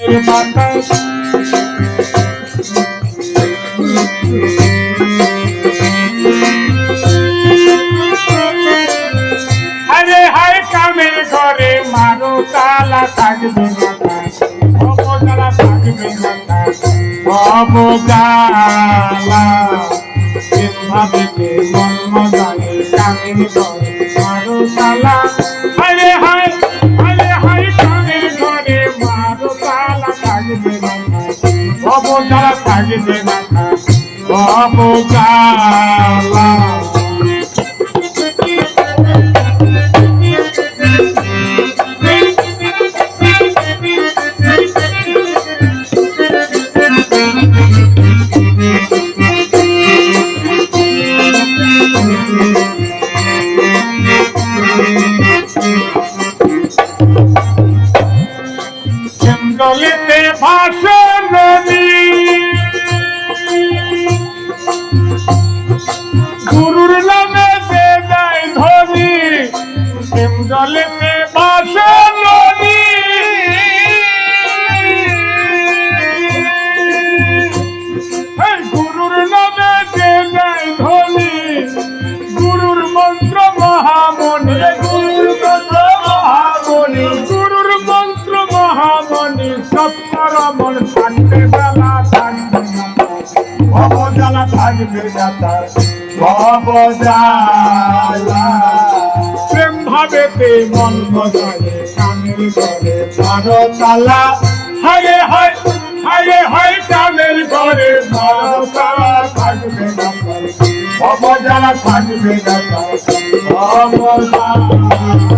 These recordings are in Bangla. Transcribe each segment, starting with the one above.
আরে হাই কামের ঘরে মারো তালা থাকবে না থাকবে না ভাবিতে মন মজালে কামের ঘরে মারো তালা। অবজালা থাকবে না অবজালা জঙ্গলেতে সপ্তরমণ থাকবে বেলা থাকবে অবজালা থাকবে যাতা অবজালা প্রেম ভাবেতে মন বজায়ে কামের ঘরে বারো তালা হায় হায় হায় হায় কামের ঘরে বারো থাকবে অবজালা থাকবে ঘুম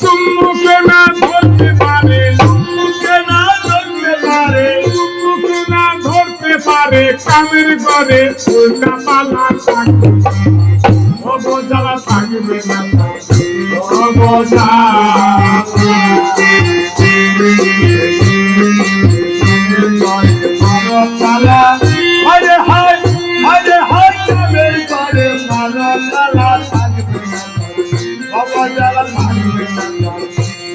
তুষাকারে না ধরতে পারে চুম্বুকে না ধরতে পারে চুম্বুকে না ধরতে পারে কামের ঘরে উল্টা পালা থাকবে। অবজালা থাকবে না। অবজালা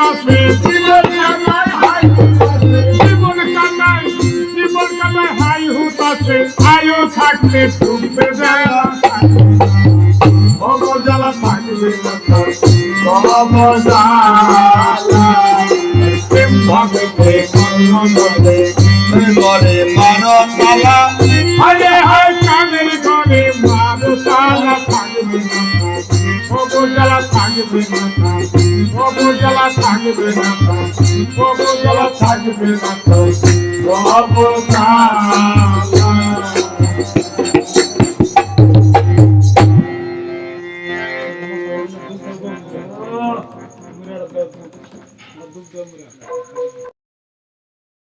হুতাছে জীবন কাটাই হাই জীবন কাটাই জীবন কাটাই হাই হুতাছে আয়ু থাকতে ডুববে বেলা অবজালা থাকবে না অবজালা প্রেম ভাবে কর্ণদলে করে মানব মালা আরে হায় কানের ঘরে মারো তালা থাকবে না অবজালা থাকবে না অবজালা থাকবে না অবজালা থাকবে না অবজালা